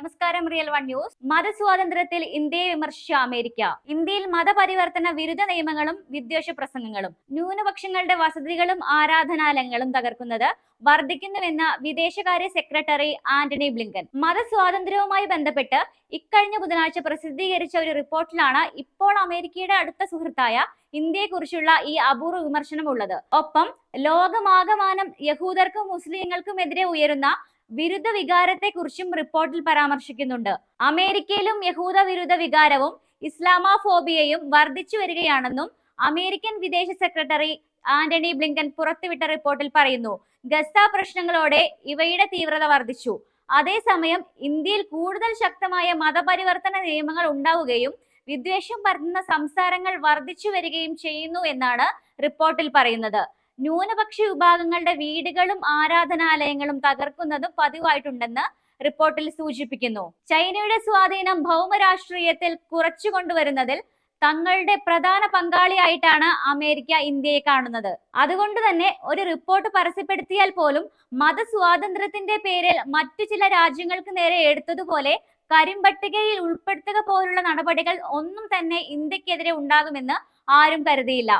നമസ്കാരം real one news. മതസ്വാതന്ത്ര്യത്തിൽ ഇന്ത്യയെ വിമർശിച്ച അമേരിക്ക. ഇന്ത്യയിൽ മതപരിവർത്തന വിരുദ്ധ നിയമങ്ങളും വിദ്വേഷ പ്രസംഗങ്ങളും. ന്യൂനപക്ഷങ്ങളുടെ വസതികളും ആരാധനാലയങ്ങളും തകർക്കുന്നത് വർദ്ധിക്കുന്നുവെന്ന് വിദേശകാര്യ സെക്രട്ടറി ആന്റണി ബ്ലിങ്കൻ. മതസ്വാതന്ത്ര്യവുമായി ബന്ധപ്പെട്ട് ഇക്കഴിഞ്ഞ ബുധനാഴ്ച പ്രസിദ്ധീകരിച്ച ഒരു റിപ്പോർട്ടിലാണ് ഇപ്പോൾ അമേരിക്കയുടെ അടുത്ത സുഹൃത്തായ ഇന്ത്യയെക്കുറിച്ചുള്ള ഈ അപൂർവ വിമർശനം ഉള്ളത് ഒപ്പം ലോകമാകമാനം യഹൂദർക്കും മുസ്ലിങ്ങൾക്കും എതിരെ ഉയരുന്ന വിരുദ്ധ വികാരത്തെക്കുറിച്ചും റിപ്പോർട്ടിൽ പരാമർശിക്കുന്നുണ്ട്. അമേരിക്കയിലും യഹൂദ വിരുദ്ധ വികാരവും ഇസ്ലാമോഫോബിയയും വർദ്ധിച്ചു വരികയാണെന്നും അമേരിക്കൻ വിദേശ സെക്രട്ടറി ആന്റണി ബ്ലിങ്കൻ പുറത്തുവിട്ട റിപ്പോർട്ടിൽ പറയുന്നു. ഗസ പ്രശ്നങ്ങളോടെ ഇവയുടെ തീവ്രത വർദ്ധിച്ചു. അതേസമയം ഇന്ത്യയിൽ കൂടുതൽ ശക്തമായ മതപരിവർത്തന നിയമങ്ങൾ ഉണ്ടാവുകയും വിദ്വേഷം പരത്തുന്ന സംസാരങ്ങൾ വർദ്ധിച്ചു വരികയും ചെയ്യുന്നു എന്നാണ് റിപ്പോർട്ടിൽ പറയുന്നത്. ന്യൂനപക്ഷ വിഭാഗങ്ങളുടെ വീടുകളും ആരാധനാലയങ്ങളും തകർക്കുന്നതും പതിവായിട്ടുണ്ടെന്ന് റിപ്പോർട്ടിൽ സൂചിപ്പിക്കുന്നു. ചൈനയുടെ സ്വാധീനം ഭൗമരാഷ്ട്രീയത്തിൽ കുറച്ചു കൊണ്ടുവരുന്നതിൽ തങ്ങളുടെ പ്രധാന പങ്കാളിയായിട്ടാണ് അമേരിക്ക ഇന്ത്യയെ കാണുന്നത്. അതുകൊണ്ട് തന്നെ ഒരു റിപ്പോർട്ട് പരസ്യപ്പെടുത്തിയാൽ പോലും മതസ്വാതന്ത്ര്യത്തിന്റെ പേരിൽ മറ്റു ചില രാജ്യങ്ങൾക്ക് നേരെ എടുത്തതുപോലെ കരിമ്പട്ടികയിൽ ഉൾപ്പെടുത്തുക പോലുള്ള നടപടികൾ ഒന്നും തന്നെ ഇന്ത്യക്കെതിരെ ഉണ്ടാകുമെന്ന് ആരും കരുതിയില്ല.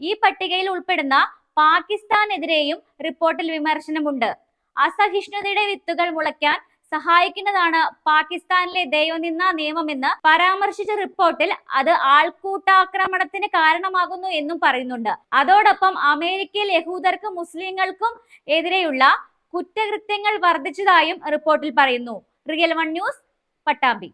ഈ പട്ടികയിൽ ഉൾപ്പെടുന്ന പാകിസ്ഥാനെതിരെയും റിപ്പോർട്ടിൽ വിമർശനമുണ്ട്. അസഹിഷ്ണുതയുടെ വിത്തുകൾ മുളയ്ക്കാൻ സഹായിക്കുന്നതാണ് പാകിസ്ഥാനിലെ ദൈവനിന്ന നിയമമെന്ന് പരാമർശിച്ച റിപ്പോർട്ടിൽ അത് ആൾക്കൂട്ടാക്രമണത്തിന് കാരണമാകുന്നു എന്നും പറയുന്നുണ്ട്. അതോടൊപ്പം അമേരിക്കയിൽ യഹൂദർക്കും മുസ്ലിങ്ങൾക്കും എതിരെയുള്ള കുറ്റകൃത്യങ്ങൾ വർദ്ധിച്ചതായും റിപ്പോർട്ടിൽ പറയുന്നു. Real one news Pattambi.